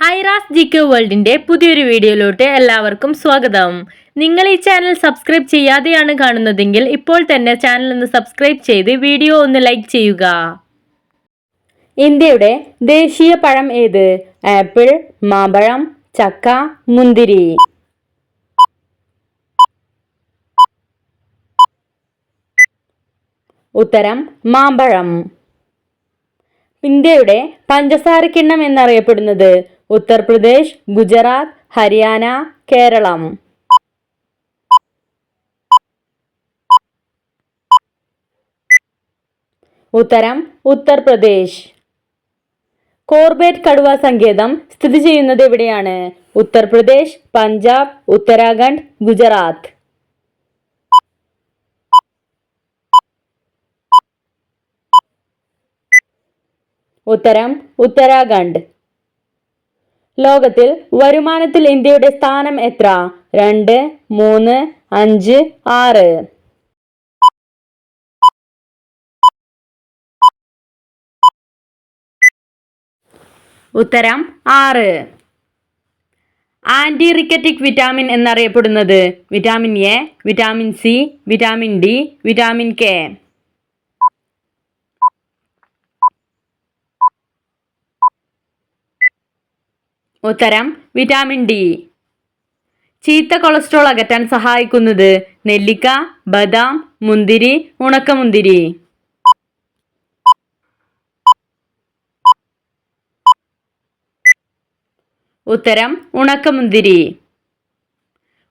Aira's G K വേൾഡിന്റെ പുതിയൊരു വീഡിയോയിലോട്ട് എല്ലാവർക്കും സ്വാഗതം. നിങ്ങൾ ഈ ചാനൽ സബ്സ്ക്രൈബ് ചെയ്യാതെയാണ് കാണുന്നതെങ്കിൽ ഇപ്പോൾ തന്നെ ചാനൽ ഒന്ന് സബ്സ്ക്രൈബ് ചെയ്ത് വീഡിയോ ഒന്ന് ലൈക്ക് ചെയ്യുക. ഇന്ത്യയുടെ ദേശീയ പഴം ഏത്? ആപ്പിൾ മാമ്പഴം ചക്ക മുന്തിരി. ഉത്തരം മാമ്പഴം. ഇന്ത്യയുടെ പഞ്ചസാര കിണ്ണം എന്നറിയപ്പെടുന്നത് ഉത്തർപ്രദേശ് ഗുജറാത്ത് ഹരിയാന കേരളം. ഉത്തരം ഉത്തർപ്രദേശ്. കോർബേറ്റ് കടുവ സങ്കേതം സ്ഥിതി ചെയ്യുന്നത് എവിടെയാണ്? ഉത്തർപ്രദേശ് പഞ്ചാബ് ഉത്തരാഖണ്ഡ് ഗുജറാത്ത്. ഉത്തരം ഉത്തരാഖണ്ഡ്. ലോകത്തിൽ വരുമാനത്തിൽ ഇന്ത്യയുടെ സ്ഥാനം എത്ര? രണ്ട് മൂന്ന് അഞ്ച് ആറ്. ഉത്തരം ആറ്. ആന്റി റിക്കറ്റിക് വിറ്റാമിൻ എന്നറിയപ്പെടുന്നത് vitamin A vitamin C vitamin D vitamin K. ഉത്തരം വിറ്റാമിൻ ഡി. ചീത്ത കൊളസ്ട്രോൾ അകറ്റാൻ സഹായിക്കുന്നത് നെല്ലിക്ക ബദാം മുന്തിരി ഉണക്കമുന്തിരി. ഉത്തരം ഉണക്കമുന്തിരി.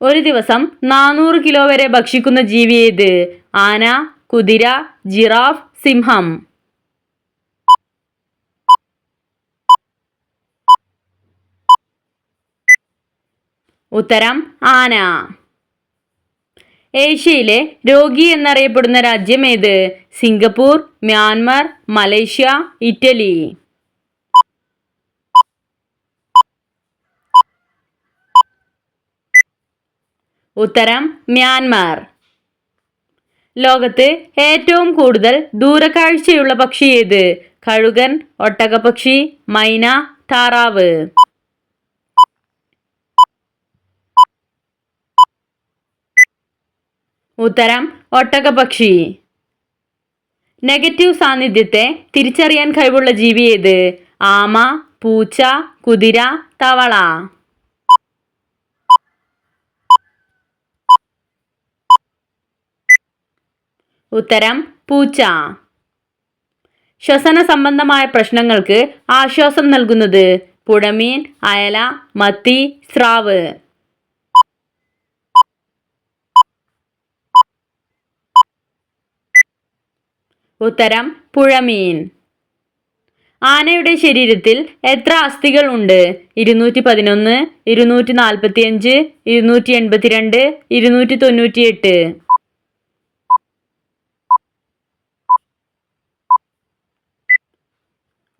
ഒരു ദിവസം നാനൂറ് കിലോ വരെ ഭക്ഷിക്കുന്ന ജീവി ഏത്? ആന കുതിര ജിറാഫ് സിംഹം. ഉത്തരം ആന. ഏഷ്യയിലെ രോഗി എന്നറിയപ്പെടുന്ന രാജ്യം ഏത്? Singapore Myanmar Malaysia Italy. ഉത്തരം മ്യാൻമാർ. ലോകത്ത് ഏറ്റവും കൂടുതൽ ദൂരക്കാഴ്ചയുള്ള പക്ഷി ഏത്? കഴുകൻ ഒട്ടകപക്ഷി മൈന താറാവ്. ഉത്തരം ഒട്ടകപക്ഷി. നെഗറ്റീവ് സാന്നിധ്യത്തെ തിരിച്ചറിയാൻ കഴിവുള്ള ജീവി ഏത്? ആമ പൂച്ച കുതിര തവള. ഉത്തരം പൂച്ച. ശ്വസന സംബന്ധമായ പ്രശ്നങ്ങൾക്ക് ആശ്വാസം നൽകുന്നത് പുഴമീൻ അയല മത്തി സ്രാവ്. ഉത്തരം പുഴമീൻ. ആനയുടെ ശരീരത്തിൽ എത്ര അസ്ഥികൾ ഉണ്ട്? ഇരുന്നൂറ്റി പതിനൊന്ന് ഇരുന്നൂറ്റി നാൽപ്പത്തി അഞ്ച് ഇരുന്നൂറ്റി എൺപത്തിരണ്ട് ഇരുന്നൂറ്റി തൊണ്ണൂറ്റി എട്ട്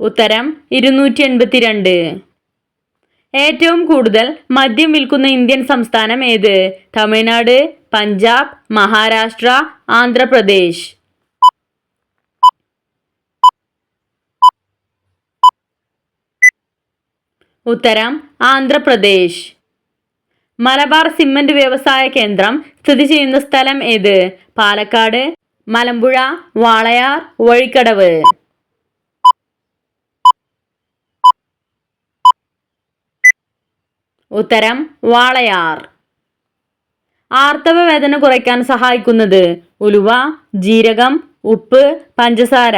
ഉത്തരം ഇരുന്നൂറ്റി എൺപത്തിരണ്ട് ഏറ്റവും കൂടുതൽ മദ്യം വിൽക്കുന്ന ഇന്ത്യൻ സംസ്ഥാനം ഏത്? തമിഴ്നാട് പഞ്ചാബ് മഹാരാഷ്ട്ര ആന്ധ്രാപ്രദേശ്. ഉത്തരം ആന്ധ്രാപ്രദേശ്. മലബാർ സിമന്റ് വ്യവസായ കേന്ദ്രം സ്ഥിതി ചെയ്യുന്ന സ്ഥലം ഏത്? പാലക്കാട് മലമ്പുഴ വാളയാർ വഴിക്കടവ്. ഉത്തരം വാളയാർ. ആർത്തവ വേദന കുറയ്ക്കാൻ സഹായിക്കുന്നത് ഉലുവ ജീരകം ഉപ്പ് പഞ്ചസാര.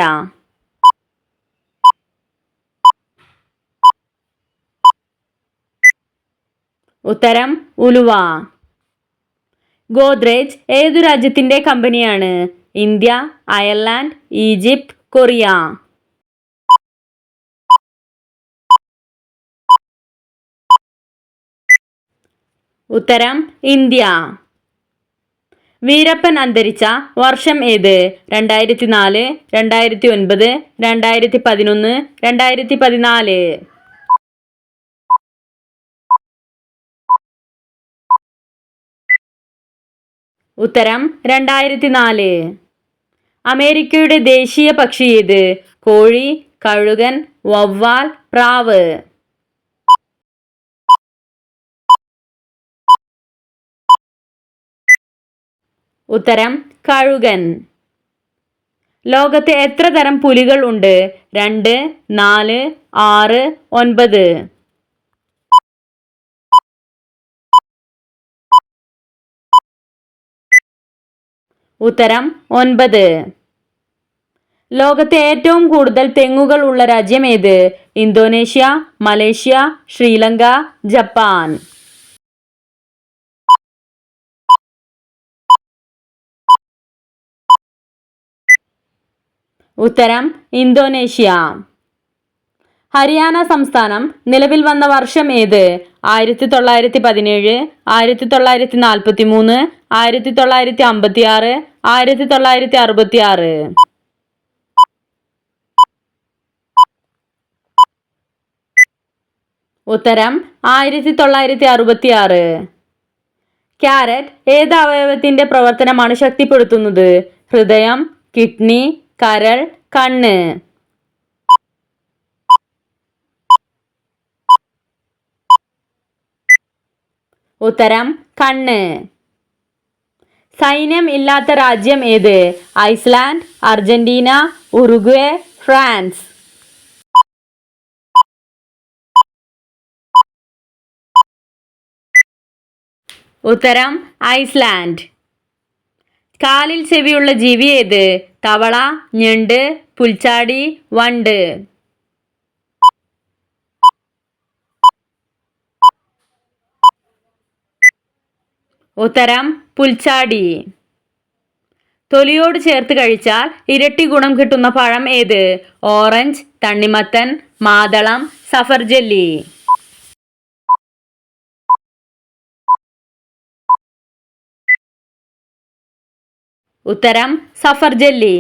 ഉത്തരം ഉലുവ. ഗോദ്രേജ് ഏതു രാജ്യത്തിന്റെ കമ്പനിയാണ്? India Ireland Egypt Korea. ഉത്തരം ഇന്ത്യ. വീരപ്പൻ അന്തരിച്ച വർഷം ഏത്? രണ്ടായിരത്തി നാല് രണ്ടായിരത്തി ഒൻപത് രണ്ടായിരത്തി പതിനൊന്ന് രണ്ടായിരത്തി പതിനാല് ഉത്തരം രണ്ടായിരത്തി നാല് അമേരിക്കയുടെ ദേശീയ പക്ഷി ഏത്? കോഴി കഴുകൻ വവ്വാൽ പ്രാവ്. ഉത്തരം കഴുകൻ. ലോകത്ത് എത്ര തരം പുലികൾ ഉണ്ട്? രണ്ട് നാല് ആറ് ഒൻപത്. ഉത്തരം ഒൻപത്. ലോകത്തെ ഏറ്റവും കൂടുതൽ തെങ്ങുകൾ ഉള്ള രാജ്യം ഏത്? Indonesia Malaysia Sri Lanka Japan. ഉത്തരം ഇന്തോനേഷ്യ. ഹരിയാന സംസ്ഥാനം നിലവിൽ വന്ന വർഷം ഏത്? ആയിരത്തി തൊള്ളായിരത്തി പതിനേഴ് ആയിരത്തി തൊള്ളായിരത്തി നാൽപ്പത്തി മൂന്ന് ആയിരത്തി തൊള്ളായിരത്തി അമ്പത്തി ആറ് ആയിരത്തി തൊള്ളായിരത്തി അറുപത്തി ആറ് ഉത്തരം ആയിരത്തി തൊള്ളായിരത്തി അറുപത്തി ആറ് ക്യാരറ്റ് ഏത് അവയവത്തിന്റെ പ്രവർത്തനമാണ് ശക്തിപ്പെടുത്തുന്നത്? ഹൃദയം കിഡ്നി കരൾ കണ്ണ്. ഉത്തരം കണ്ണ്. സൈന്യം ഇല്ലാത്ത രാജ്യം ഏത്? Iceland Argentina Uruguay France. ഉത്തരം ഐസ്ലാൻഡ്. കാലിൽ ചെവിയുള്ള ജീവി ഏത്? തവള ഞണ്ട് പുൽച്ചാടി വണ്ട്. ഉത്തരം പുൽച്ചാടി. തൊലിയോട് ചേർത്ത് കഴിച്ചാൽ ഇരട്ടി ഗുണം കിട്ടുന്ന പഴം ഏത്? ഓറഞ്ച് തണ്ണിമത്തൻ മാതളം സഫർ ജെല്ലി. ഉത്തരം സഫർ ജെല്ലി.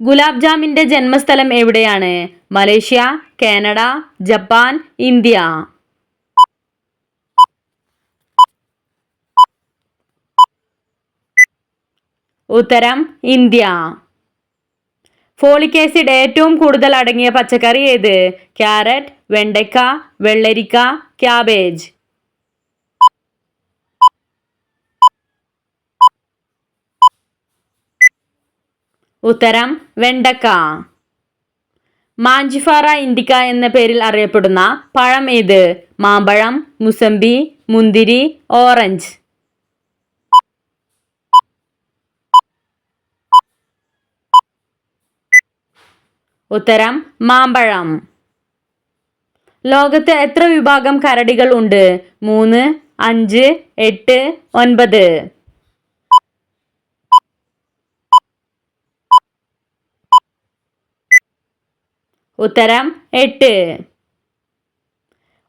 ഗുലാബ് ജാമിന്റെ ജന്മസ്ഥലം എവിടെയാണ്? Malaysia Canada Japan India. ഉത്തരം ഇന്ത്യ. ഫോളിക് ആസിഡ് ഏറ്റവും കൂടുതൽ അടങ്ങിയ പച്ചക്കറി ഏത്? ക്യാരറ്റ് വെണ്ടയ്ക്ക വെള്ളരിക്ക ക്യാബേജ്. ഉത്തരം വെണ്ടക്ക. മാഞ്ചിഫാറ ഇൻഡിക്ക എന്ന പേരിൽ അറിയപ്പെടുന്ന പഴം ഏത്? മാമ്പഴം മുസമ്പി മുന്തിരി ഓറഞ്ച്. ഉത്തരം മാമ്പഴം. ലോകത്ത് എത്ര വിഭാഗം കരടികൾ ഉണ്ട്? മൂന്ന് അഞ്ച് എട്ട് ഒൻപത്. ഉത്തരം എട്ട്.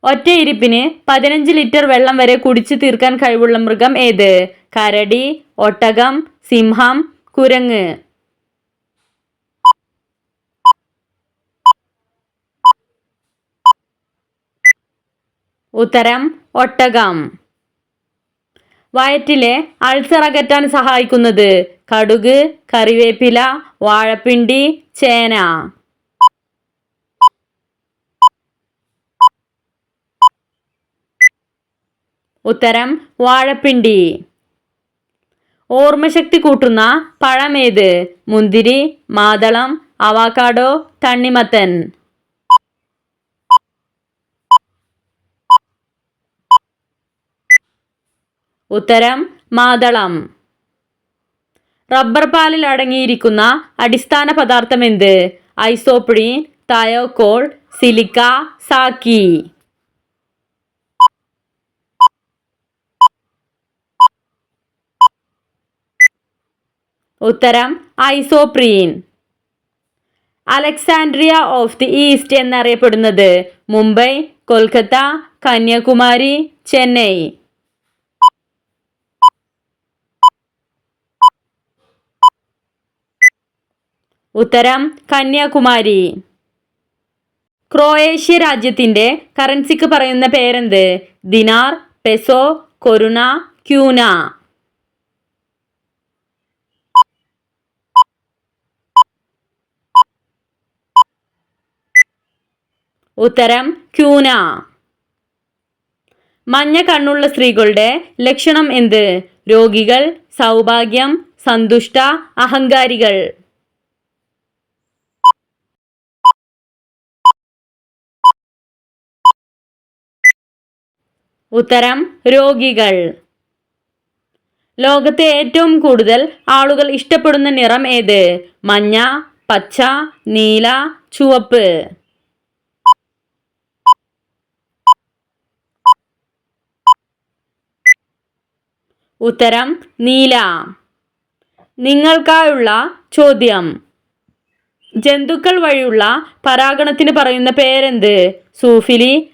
ഒറ്റയിരിപ്പിന് പതിനഞ്ച് ലിറ്റർ വെള്ളം വരെ കുടിച്ചു തീർക്കാൻ കഴിവുള്ള മൃഗം ഏത്? കരടി ഒട്ടകം സിംഹം കുരങ്ങ്. ഉത്തരം ഒട്ടകം. വയറ്റിലെ അൾസർ അകറ്റാൻ സഹായിക്കുന്നത് കടുക് കറിവേപ്പില വാഴപ്പിണ്ടി ചേന. ഉത്തരം വാഴപ്പിണ്ടി. ഓർമ്മശക്തി കൂട്ടുന്ന പഴമേത്? മുന്തിരി മാതളം അവാക്കാഡോ തണ്ണിമത്തൻ. ഉത്തരം മാതളം. റബ്ബർ പാലിൽ അടങ്ങിയിരിക്കുന്ന അടിസ്ഥാന പദാർത്ഥം എന്ത്? ഐസോപ്രീൻ തയോക്കോൾ സിലിക്ക സാക്കി. ഉത്തരം isoprene. Alexandria of the East എന്നറിയപ്പെടുന്നത് മുംബൈ കൊൽക്കത്ത കന്യാകുമാരി ചെന്നൈ. ഉത്തരം കന്യാകുമാരി. ക്രൊയേഷ്യ രാജ്യത്തിന്റെ കറൻസിക്ക് പറയുന്ന പേരെന്ത്? Dinar peso koruna kuna. ഉത്തരം ക്യൂന. മഞ്ഞ കണ്ണുള്ള സ്ത്രീകളുടെ ലക്ഷണം എന്ത്? രോഗികൾ സൗഭാഗ്യം സന്തുഷ്ട അഹങ്കാരികൾ. ഉത്തരം രോഗികൾ. ലോകത്തെ ഏറ്റവും കൂടുതൽ ആളുകൾ ഇഷ്ടപ്പെടുന്ന നിറം ഏത്? മഞ്ഞ പച്ച നീല ചുവപ്പ്. ഉത്തരം നീല. നിങ്ങൾക്കായുള്ള ചോദ്യം. ജന്തുക്കൾ വഴിയുള്ള പരാഗണത്തിന് പറയുന്ന പേരെന്ത്? Zoophily